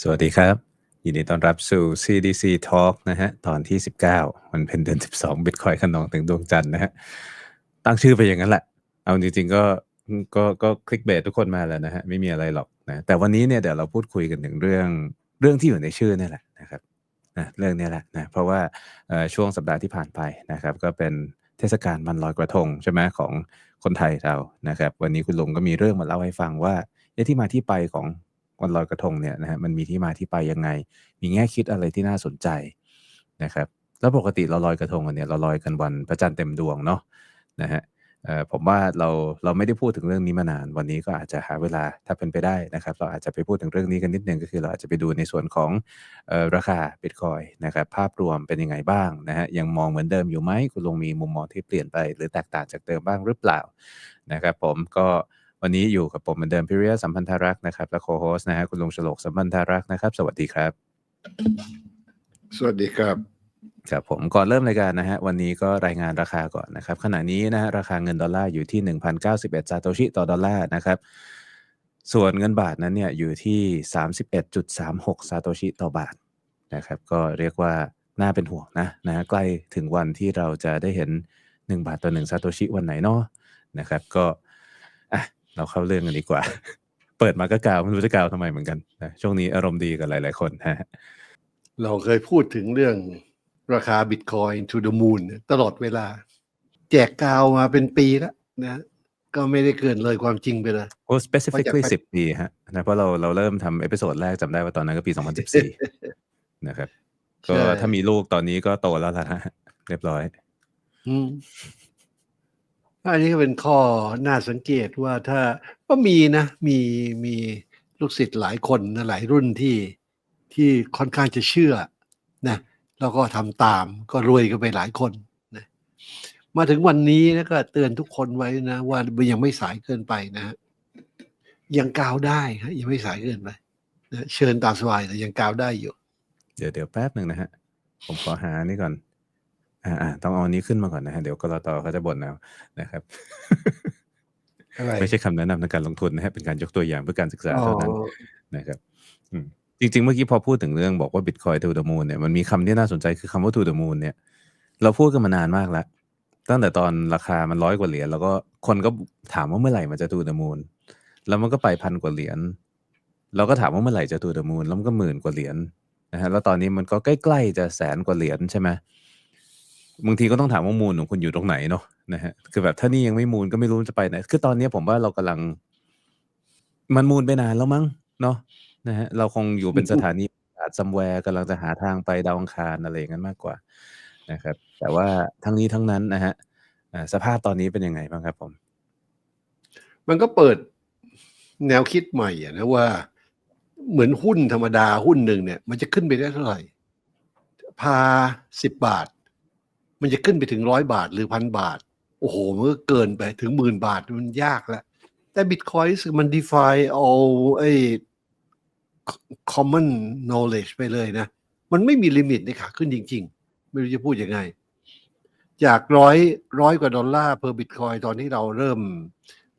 สวัสดีครับ ยินดีต้อนรับสู่ CDC Talk นะฮะ ตอนที่ 19 มันเป็นเดือน 12 Bitcoin ขนองถึงดวงจันทร์นะฮะ ตั้งชื่อไปอย่างนั้นแหละ เอาจริงๆก็ก็ก็คลิกเบสทุกคนมาแล้วนะฮะ ไม่มีอะไรหรอกนะแต่วันนี้เนี่ยเดี๋ยวเราพูดคุยกันถึงเรื่องเรื่องที่อยู่ในชื่อนี่แหละนะครับนะเรื่องนี้แหละนะเพราะว่าช่วงสัปดาห์ที่ผ่านไปนะครับ ก็เป็นเทศกาลวันลอยกระทงใช่ไหมของคนไทยเรานะครับ วันนี้คุณลุงก็มีเรื่องมาเล่าให้ฟังว่าที่มาที่ไปของ วันลอยกระทงเนี่ยนะฮะมันมีที่มาที่ไปยังไง มีแง่คิดอะไรที่น่าสนใจนะครับ แล้วปกติเราลอยกระทงกันเนี่ยเราลอยกันวันพระจันทร์เต็มดวงเนาะนะฮะผมว่าเราเราไม่ได้พูดถึงเรื่องนี้มานาน วันนี้ก็อาจจะหาเวลาถ้าเป็นไปได้นะครับ เราอาจจะไปพูดถึงเรื่องนี้กันนิดนึงก็คือ เราอาจจะไปดูในส่วนของออราคาบิตคอยนะครับ ภาพรวมเป็นยังไงบ้างนะฮะยังมองเหมือนเดิมอยู่ไหมคุณลงมีมุมมองที่เปลี่ยนไป หรือแตกต่างจากเดิมบ้างหรือเปล่านะครับ ผมก็ วันนี้อยู่กับผมเหมือนเดิมพิริยะสัมพันธรักษ์นะครับและโคโฮสนะฮะคุณลุงฉลกสัมพันธรักษ์นะครับ สวัสดีครับ สวัสดีครับครับผมก่อนเริ่มรายการนะฮะวันนี้ก็รายงานราคาก่อนนะครับ ขณะนี้นะฮะราคาเงินดอลลาร์อยู่ที่ 1,091ซาโตชิต่อดอลลาร์นะครับ ส่วนเงินบาทนั้นเนี่ยอยู่ที่ 31.36ซาโตชิต่อบาทนะครับ ก็เรียกว่าน่าเป็นห่วงนะนะฮะใกล้ถึงวันที่เราจะได้เห็น 1 บาทต่อ1ซาโตชิวันไหนเนาะนะครับ ก็อะ เราเข้าเรื่องกันดีกว่า เปิดมาก็กล่าวไม่รู้จะกล่าวทำไมเหมือนกันนะช่วงนี้อารมณ์ดีกับหลาย ๆ คนฮะเราเคยพูดถึงเรื่องราคาบิตคอย to the moon เนี่ยตลอดเวลา แจกกาวมาเป็นปีแล้วนะก็ไม่ได้เกินเลยความจริงไปเลยโอ้ specifically เพราะอยากไป10ปีฮะนะเพราะเราเราเริ่มทำเอพิโซดแรกจำได้ว่าตอนนั้นก็ปี2014นะครับ ก็ใช่ถ้ามีลูกตอนนี้ก็โตแล้วล่ะฮะเรียบร้อย อืม อันนี้ก็เป็นข้อน่าสังเกตว่าถ้าก็มีนะมีมีลูกศิษย์หลายคนนะหลายรุ่นที่ที่ค่อนข้างจะเชื่อนะแล้วก็ทำตามก็รวยกันไปหลายคนนะมาถึงวันนี้นะก็เตือนทุกคนไว้นะ ว่ายังไม่สายเกินไปนะยังกาวได้ฮะยังไม่สายเกินไปนะเชิญตามสบายแต่ยังกาวได้อยู่ เดี๋ยวเดี๋ยวแป๊บหนึ่งนะฮะ ผมขอหานี่ก่อน อ่าอ่าต้องเอาอันนี้ขึ้นมาก่อนนะฮะเดี๋ยวกรตเขาจะบ่นเอานะครับ อะไร ไม่ใช่คำแนะนำในการลงทุนนะฮะเป็นการยกตัวอย่างเพื่อการศึกษาอ๋อ เท่านั้นนะครับ อืม จริง ๆ เมื่อกี้พอพูดถึงเรื่องบอกว่า Bitcoin to the moon เนี่ย มันมีคำที่น่าสนใจ คือคำว่า to the moon เนี่ย เราพูดกันมานานมากแล้ว ตั้งแต่ตอนราคามันร้อยกว่าเหรียญ แล้วก็ คนก็ถามว่า เมื่อไหร่มันจะ to the moon แล้วมันก็ไปพันกว่าเหรียญ เราก็ถามว่า เมื่อไหร่จะ to the moon แล้วมันก็หมื่นกว่าเหรียญนะฮะแล้วตอนนี้มันก็ใกล้ ๆ จะแสนกว่าเหรียญ ใช่ไหม บางทีก็ต้องถามว่ามูลของคุณอยู่ตรงไหนเนาะนะฮะคือแบบถ้านี่ยังไม่มูลก็ไม่รู้จะไปไหนคือตอนนี้ผมว่าเรากำลัง มันมูลไปนานแล้วมั้งเนาะนะฮะเราคงอยู่เป็นสถานีอาซัมแวร์กำลังจะหาทางไปดาวอังคารอะไรอย่างนั้นมากกว่านะครับ แต่ว่าทั้งนี้ทั้งนั้นนะฮะสภาพตอนนี้เป็นยังไงบ้างครับผม มันก็เปิดแนวคิดใหม่อะนะว่าเหมือนหุ้นธรรมดาหุ้นหนึ่งเนี่ย มันจะขึ้นไปได้เท่าไหร่ พาสิบบาท มันจะขึ้นไปถึงร้อยบาทหรือพันบาท โอ้โห มันก็เกินไปถึงหมื่นบาทมันยากแล้ว แต่บิตคอยส์มัน defy all ไอ้ common knowledge ไปเลยนะ มันไม่มีลิมิตในขาขึ้นจริง ๆ ไม่รู้จะพูดยังไง จากร้อยร้อยกว่าดอลลาร์ per bitcoin ตอนที่เราเริ่ม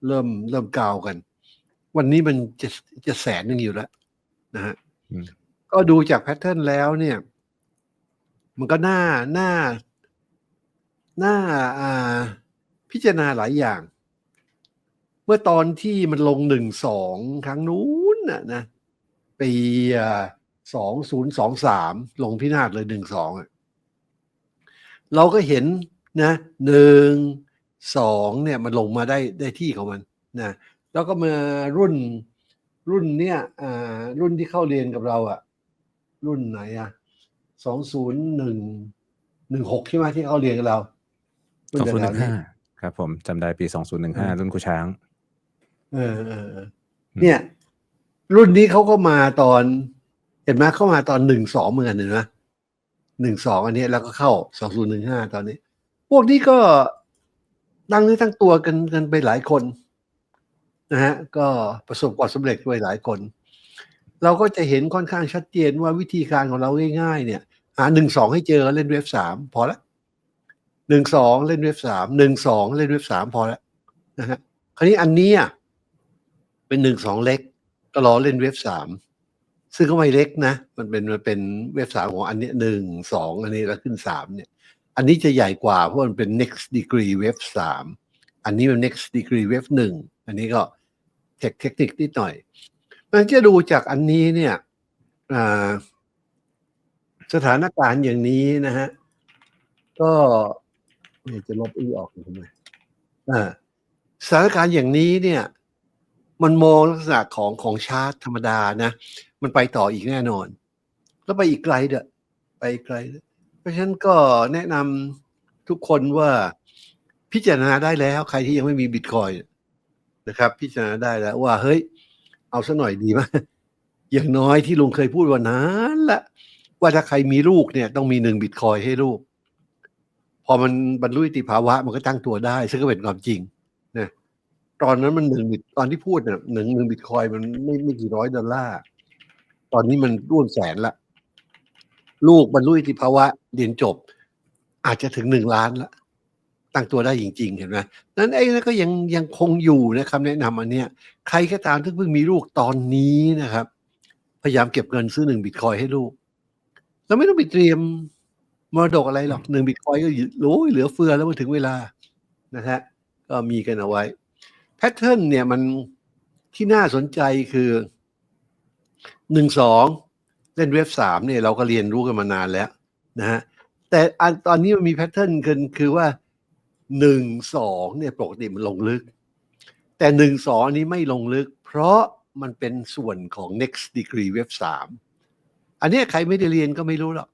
เริ่มเริ่มกาวกัน วันนี้มันจะจะแสนหนึ่งอยู่แล้วนะฮะอืมก็ดูจากแพทเทิร์นแล้วเนี่ย มันก็น่าน่า น่าอ่า พิจารณาหลายอย่าง เมื่อตอนที่มันลงหนึ่งสองครั้งนู้นน่ะนะปีสองศูนย์สองสามลงพินาศเลยหนึ่งสองเราก็เห็นนะหนึ่งสองเนี่ยมันลงมาได้ได้ที่ของมันนะแล้วก็มารุ่นรุ่นเนี่ยอ่ารุ่นที่เข้าเรียนกับเราอะรุ่นไหนอะสองศูนย์หนึ่งหนึ่งหกใช่ไหมที่เข้าเรียนกับเรา สองศูนย์หนึ่งแถวๆห้าครับ ผมจำได้ปีสองศูนย์หนึ่งห้ารุ่นครูช้าง เออเออเอออืมเนี่ย รุ่นนี้เขาก็มาตอน เห็นไหมเข้ามาตอนหนึ่งสองเหมือนกันเห็นไหมหนึ่งสองอันนี้แล้วก็เข้าสองศูนย์หนึ่งห้าตอนนี้ พวกนี้ก็ตั้งเนื้อตั้งตัวกันกันไปหลายคนนะฮะก็ประสบความสำเร็จด้วยหลายคน เราก็จะเห็นค่อนข้างชัดเจนว่าวิธีการของเราง่าย ๆ เนี่ย หาหนึ่งสองให้เจอเล่นเว็บสามพอละ หนึ่งสองเล่นเว็บสามหนึ่งสองเล่นเว็บสามพอและนะฮะคราวนี้อันนี้ยเป็นหนึ่งสองเล็กก็รอเล่นเว็บสามซึ่งก็ไม่เล็กนะ มันเป็นมันเป็นเว็บสามของอันนี้หนึ่งสองอันนี้แล้วขึ้นสามเนี่ย อันนี้จะใหญ่กว่าเพราะมันเป็น next degree เว็บสามอันนี้มัน next degree เว็บหนึ่งอันนี้ก็เทคเทคนิคนิดหน่อย มันจะดูจากอันนี้เนี่ยสถานการณ์อย่างนี้นะฮะ ก็ เดี๋ยจะลบอีออกทำไมอ่าสถานการณ์อย่างนี้เนี่ย มันมองลักษณะของของชาร์ตธรรมดานะ มันไปต่ออีกแน่นอน แล้วไปอีกไกลเด้อไปอไกลเด้อเพราะฉะนั้นก็แนะนำทุกคนว่าพิจารณาได้แล้ว ใครที่ยังไม่มีบิตคอยนะครับ พิจารณาได้แล้วว่าเฮ้ย เอาซะหน่อยดีไหมอย่างน้อยที่ลุงเคยพูดว่านานละว่าถ้าใครมีลูกเนี่ย ต้องมีหนึ่งบิตคอยให้ลูก พอมันบรรลุนิติภาวะมันก็ตั้งตัวได้ ซึ่งก็เป็นความจริงนะตอนนั้นมันหนึ่งบิตตอนที่พูดเนี่ยหนึ่งหนึ่งบิตคอยมันไม่ไม่กี่ร้อยดอลลาร์ตอนนี้มันร่วมแสนละ ลูกบรรลุนิติภาวะเรียนจบ อาจจะถึงหนึ่งล้านละตั้งตัวได้จริง ๆ เห็นไหมนั้นไอ้นั่นก็ยังยังคงอยู่นะคำแนะนำอันเนี้ยใครก็ตามที่เพิ่งมีลูกตอนนี้นะครับ พยายามเก็บเงินซื้อหนึ่งบิตคอยให้ลูก แล้วไม่ต้องไปเตรียม มรดกอะไรหรอกหนึ่งบิตคอยก็โอ้ยเหลือเฟือแล้วมาถึงเวลานะฮะก็มีกันเอาไว้แพทเทิร์นเนี่ยมันที่น่าสนใจคือหนึ่งสองเล่นเว็บสามเนี่ยเราก็เรียนรู้กันมานานแล้วนะฮะแต่อันตอนนี้มันมีแพทเทิร์นคือคือว่าหนึ่งสองเนี่ยปกติมันลงลึก แต่หนึ่งสองนี้ไม่ลงลึก เพราะมันเป็นส่วนของ next degree เว็บสามอันนี้ใครไม่ได้เรียนก็ไม่รู้หรอก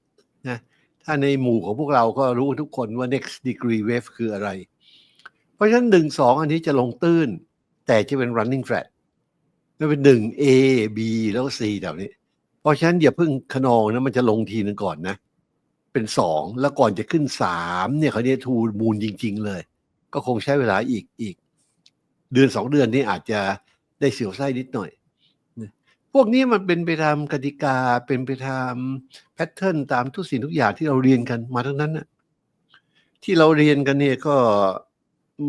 นะ ถ้าในหมู่ของพวกเราก็รู้ทุกคนว่า next degree wave คืออะไร เพราะฉะนั้นหนึ่งสองอันนี้จะลงตื้น แต่จะเป็น running flat ไม่เป็นหนึ่ง A B แล้วก็ C แบบนี้ เพราะฉะนั้นอย่าเพิ่งขนองนะมันจะลงทีนึงก่อนนะ เป็นสองแล้วก่อนจะขึ้นสามเนี่ยเขาเนี่ยทูมูลจริง ๆ เลย ก็คงใช้เวลาอีกอีก เดือนสองเดือนนี้อาจจะได้เสียวไส้นิดหน่อย พวกนี้มันเป็นไปตามกติกาเป็นไปตามแพทเทิร์นตามทุกสิ่งทุกอย่างที่เราเรียนกันมาทั้งนั้นนะที่เราเรียนกันเนี่ยก็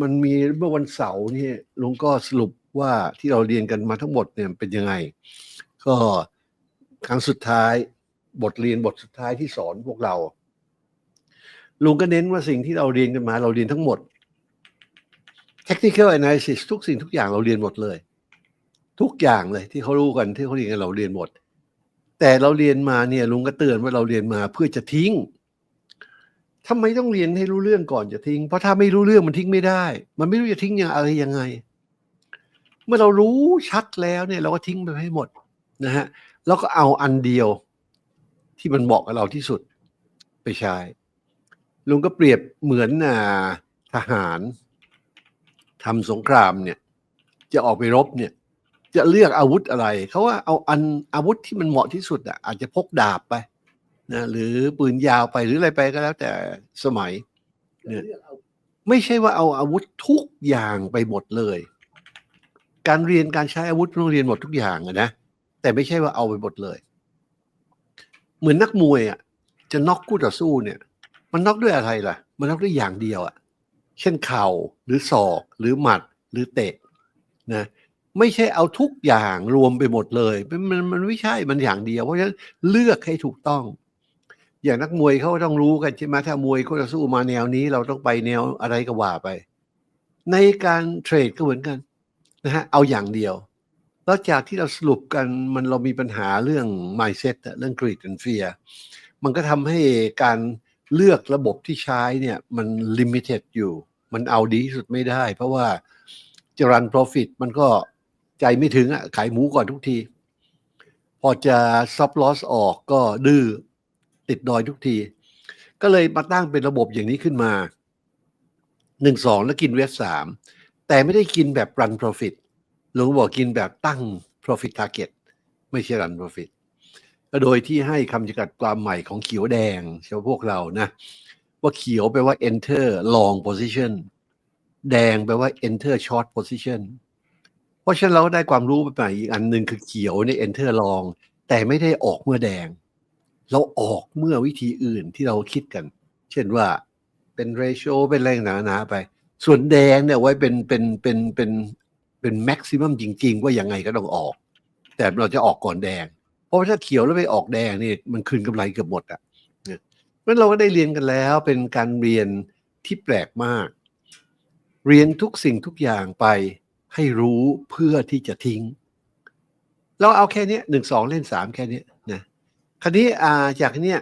มันมีเมื่อวันเสาร์นี่ลุงก็สรุปว่าที่เราเรียนกันมาทั้งหมดเนี่ยเป็นยังไง ก็ครั้งสุดท้ายบทเรียนบทสุดท้ายที่สอนพวกเรา ลุงก็เน้นว่าสิ่งที่เราเรียนกันมา เราเรียนทั้งหมด technical analysis ทุกสิ่งทุกอย่างเราเรียนหมดเลย ทุกอย่างเลยที่เขารู้กันที่เขาเรียนกันเราเรียนหมด แต่เราเรียนมาเนี่ยลุงก็เตือนว่าเราเรียนมาเพื่อจะทิ้งทำไมต้องเรียนให้รู้เรื่องก่อนจะทิ้ง เพราะถ้าไม่รู้เรื่องมันทิ้งไม่ได้ มันไม่รู้จะทิ้งยังอะไรยังไง เมื่อเรารู้ชัดแล้วเนี่ย เราก็ทิ้งไปให้หมดนะฮะแล้วก็เอาอันเดียวที่มันเหมาะกับเราที่สุดไปใช้ลุงก็เปรียบเหมือนอ่าทหารทำสงครามเนี่ย จะออกไปรบเนี่ย จะเลือกอาวุธอะไร เขาว่าเอาอันอาวุธที่มันเหมาะที่สุดอะอาจจะพกดาบไปนะหรือปืนยาวไปหรืออะไรไปก็แล้วแต่สมัยเนี่ยไม่ใช่ว่าเอาอาวุธทุกอย่างไปหมดเลย การเรียนการใช้อาวุธต้องเรียนหมดทุกอย่างนะแต่ไม่ใช่ว่าเอาไปหมดเลย เหมือนนักมวยอะจะน็อกคู่ต่อสู้เนี่ย มันน็อกด้วยอะไรล่ะ มันน็อกด้วยอย่างเดียวอะเช่นเข่าหรือศอกหรือหมัดหรือเตะนะ ไม่ใช่เอาทุกอย่างรวมไปหมดเลย มันมันไม่ใช่มันอย่างเดียว เพราะฉะนั้นเลือกให้ถูกต้อง อย่างนักมวยเขาต้องรู้กันใช่ไหมถ้ามวยเขาจะสู้มาแนวนี้ เราต้องไปแนวอะไรก็ว่าไป ในการเทรดก็เหมือนกันนะฮะเอาอย่างเดียวแล้วจากที่เราสรุปกันมันเรามีปัญหาเรื่อง mindset เรื่อง greed and fear มันก็ทำให้การเลือกระบบที่ใช้เนี่ยมัน limited อยู่ มันเอาดีที่สุดไม่ได้ เพราะว่าจะรัน profit มันก็ ใจไม่ถึงอะขายหมูก่อนทุกที พอจะ stop loss ออกก็ดื้อติดดอยทุกที ก็เลยมาตั้งเป็นระบบอย่างนี้ขึ้นมาหนึ่งสองแล้วกินเวฟสามแต่ไม่ได้กินแบบ run profit หลวงบอกกินแบบตั้ง profit target ไม่ใช่ run profit ก็โดยที่ให้คำจำกัดความใหม่ของเขียวแดงเฉพาะพวกเรานะ ว่าเขียวแปลว่า enter long position แดงแปลว่า enter short position ราะฉะนั้นเราได้ความรู้ไปใหม่อีกอันหนึ่งคือเขียวเนี่ย enter long แต่ไม่ได้ออกเมื่อแดง เราออกเมื่อวิธีอื่นที่เราคิดกัน เช่นว่าเป็น ratio เป็นแรงหนาๆไป ส่วนแดงเนี่ยไว้เป็นเป็นเป็นเป็นเป็นแม็กซิมัมจริง ๆ ว่ายังไงก็ต้องออก แต่เราจะออกก่อนแดง เพราะถ้าเขียวแล้วไปออกแดงนี่มันคืนกำไรเกือบหมดอะเนี่ยเพราะเราก็ได้เรียนกันแล้วเป็นการเรียนที่แปลกมาก เรียนทุกสิ่งทุกอย่างไป ให้รู้เพื่อที่จะทิ้ง เราเอาแค่นี้หนึ่งสองเล่นสามแค่นี้นะคราวนี้อ่าจากเนี้ย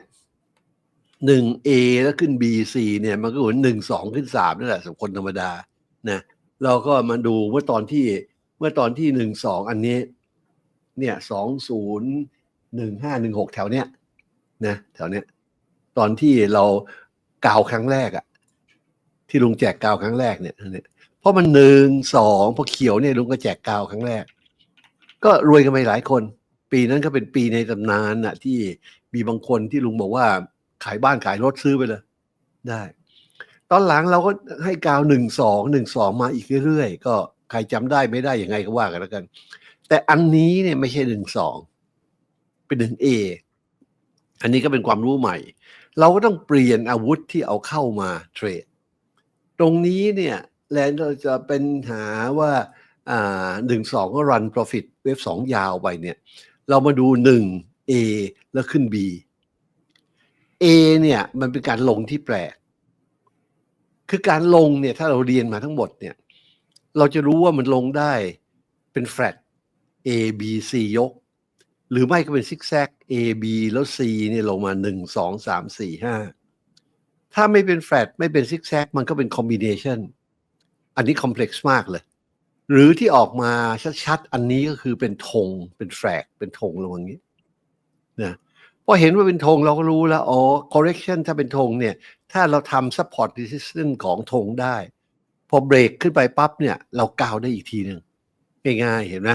หนึ่ง A แล้วขึ้น B C เนี่ย มันก็เหมือนหนึ่งสองขึ้นสามนั่นแหละสำหรับคนธรรมดานะเราก็มาดูเมื่อตอนที่เมื่อตอนที่หนึ่งสองอันนี้ เนี่ยสองศูนย์หนึ่งห้าหนึ่งหกแถวเนี้ยนะแถวเนี้ยตอนที่เรากาวครั้งแรกอะที่ลุงแจกกาวครั้งแรกเนี่ยเนี่ย เพราะมันหนึ่งสองพอเขียวเนี่ยลุงก็แจกกาวครั้งแรก ก็รวยกันไปหลายคน ปีนั้นก็เป็นปีในตำนานน่ะ ที่มีบางคนที่ลุงบอกว่าขายบ้านขายรถซื้อไปเลย ได้ ตอนหลังเราก็ให้กาวหนึ่งสองหนึ่งสองมาอีกเรื่อยๆ ก็ใครจำได้ไม่ได้ยังไงก็ว่ากันแล้วกัน แต่อันนี้เนี่ยไม่ใช่หนึ่งสองเป็นหนึ่งเออันนี้ก็เป็นความรู้ใหม่ เราก็ต้องเปลี่ยนอาวุธที่เอาเข้ามาเทรด ตรงนี้เนี่ย แลนเราจะเป็นหาว่าอ่าหนึ่งสองก็รัน profit เวฟสองยาวไปเนี่ย เรามาดูหนึ่ง A แล้วขึ้น B A เนี่ยมันเป็นการลงที่แปลก คือการลงเนี่ยถ้าเราเรียนมาทั้งหมดเนี่ย เราจะรู้ว่ามันลงได้เป็นแฟลต A B C ยก หรือไม่ก็เป็นซิกแซก A B แล้ว C เนี่ยลงมาหนึ่งสองสามสี่ห้าถ้าไม่เป็นแฟลตไม่เป็นซิกแซกมันก็เป็นคอมบิเนชัน อันนี้คอมเพล็กซ์มากเลย หรือที่ออกมาชัดๆ อันนี้ก็คือเป็นธงเป็นแฟกเป็นธงลงอย่างนี้นะพอเห็นว่าเป็นธงเราก็รู้แล้วอ๋อ correction ถ้าเป็นธงเนี่ย ถ้าเราทำ support resistance ของธงได้ พอเบรกขึ้นไปปั๊บเนี่ย เราก้าวได้อีกทีหนึ่งง่ายๆเห็นไหม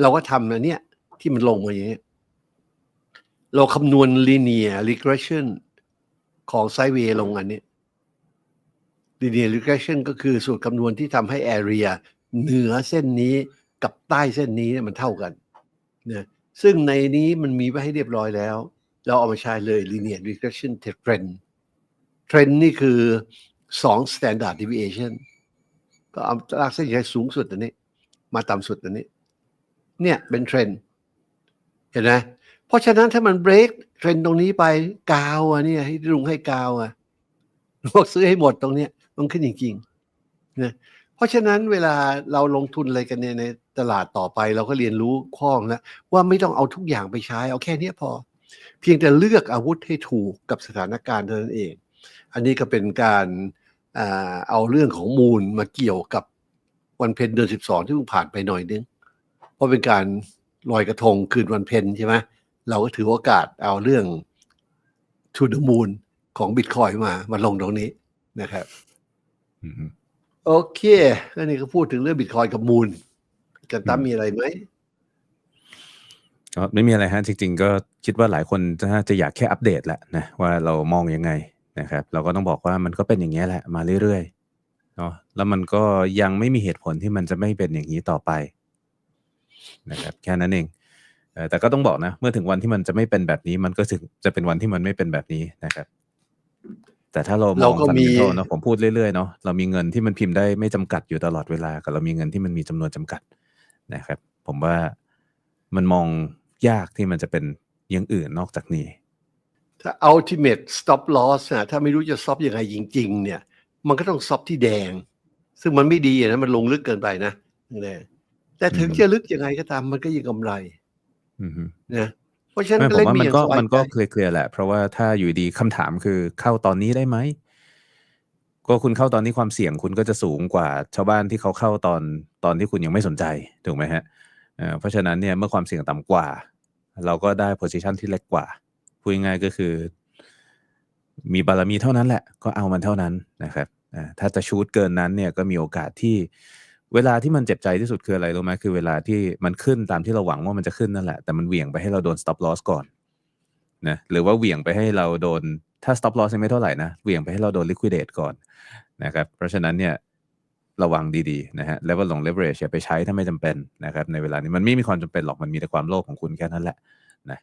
เราก็ทำอันเนี้ยที่มันลงมาอย่างนี้เราคำนวณ linear regression ของไซเวย์ลงอันนี้ linear regression ก็คือสูตรคำนวณที่ทำให้ area เหนือเส้นนี้กับใต้เส้นนี้เนี่ยมันเท่ากันนะซึ่งในนี้มันมีไว้ให้เรียบร้อยแล้ว เราเอามาใช้เลย linear regression trend trend นี่คือ 2 standard deviation ก็เอาลากเส้นใหญ่สูงสุดอันนี้ มาต่ำสุดอันนี้ เนี่ยเป็นเทรนด์เห็นไหมเพราะฉะนั้นถ้ามันเบรกเทรนด์ตรงนี้ไปกาวอะเนี่ยให้ลุงให้กาวอะบอกซื้อให้หมดตรงเนี้ย มันขึ้นจริงๆนะเพราะฉะนั้นเวลาเราลงทุนอะไรกันเนี่ยในตลาดต่อไปเราก็เรียนรู้ข้องแล้วว่าไม่ต้องเอาทุกอย่างไปใช้ เอาแค่นี้พอ เพียงแต่เลือกอาวุธให้ถูกกับสถานการณ์เท่านั้นเอง อันนี้ก็เป็นการเอาเรื่องของมูลมาเกี่ยวกับวันเพ็ญเดือนสิบสองที่เพิ่งผ่านไปหน่อยนึงเพราะเป็นการลอยกระทงคืนวันเพ็ญใช่ไหมเราก็ถือโอกาสเอาเรื่อง to the moon ของบิตคอยมามาลงตรงนี้นะครับ โอเคอันนี้ก็พูดถึงเรื่องบิตคอยกับมูลอาจารย์ตั้มมีอะไรไหมก็ไม่มีอะไรฮะจริง ๆ ก็คิดว่าหลายคนน่าจะอยากแค่อัปเดตแหละนะว่าเรามองยังไงนะครับ เราก็ต้องบอกว่ามันก็เป็นอย่างนี้ยแหละมาเรื่อยๆเนาะแล้วมันก็ยังไม่มีเหตุผลที่มันจะไม่เป็นอย่างนี้ต่อไป นะครับแค่นั้นเองเอ่อแต่ก็ต้องบอกนะ เมื่อถึงวันที่มันจะไม่เป็นแบบนี้ มันก็ถึงจะเป็นวันที่มันไม่เป็นแบบนี้นะครับ แต่ถ้าเรามเราองก็ฟันมีเดเนะผมพูดเรื่อยๆเนาะเรามีเงินที่มันพิมพ์ได้ไม่จำกัดอยู่ตลอดเวลากับเรามีเงินที่มันมีจำนวนจำกัดนะครับ ผมว่ามันมองยากที่มันจะเป็นอย่างอื่นนอกจากนี้ ถ้า ultimate stop loss นะถ้าไม่รู้จะ stop ยังไงจริง ๆ เนี่ย มันก็ต้อง stop ที่แดง ซึ่งมันไม่ดีอะนะมันลงลึกเกินไปนะแดงแต่ถึงอืมจะลึกยังไงก็ตามมันก็ยังกำไรอือฮึนะ เพราะฉะนั้นไม่ผมเล่นว่ามีมันอย่างก็สบายมันก็ใจเคลียร์ๆแหละ เพราะว่าถ้าอยู่ดีคำถามคือเข้าตอนนี้ได้ไหมก็คุณเข้าตอนนี้ความเสี่ยงคุณก็จะสูงกว่าชาวบ้านที่เขาเข้าตอนตอนที่คุณยังไม่สนใจถูกไหมฮะเอ่อเพราะฉะนั้นเนี่ยเมื่อความเสี่ยงต่ำกว่า เราก็ได้ position ที่เล็กกว่าพูดง่ายๆก็คือ มีบารมีเท่านั้นแหละ ก็เอามันเท่านั้นนะครับอ่าถ้าจะชูดเกินนั้นเนี่ยก็มีโอกาสที่ เวลาที่มันเจ็บใจที่สุดคืออะไรรู้ไหมคือเวลาที่มันขึ้นตามที่เราหวังว่ามันจะขึ้นนั่นแหละ แต่มันเหวี่ยงไปให้เราโดน stop loss ก่อนนะหรือว่าเหวี่ยงไปให้เราโดนถ้า stop loss ยังไม่เท่าไหร่นะเหวี่ยงไปให้เราโดน liquidate ก่อนนะครับเพราะฉะนั้นเนี่ยระวังดีๆนะฮะ level ลง leverage อย่าไปใช้ถ้าไม่จำเป็นนะครับในเวลานี้มันไม่มีความจำเป็นหรอกมันมีแต่ความโลภของคุณแค่นั้นแหละนะ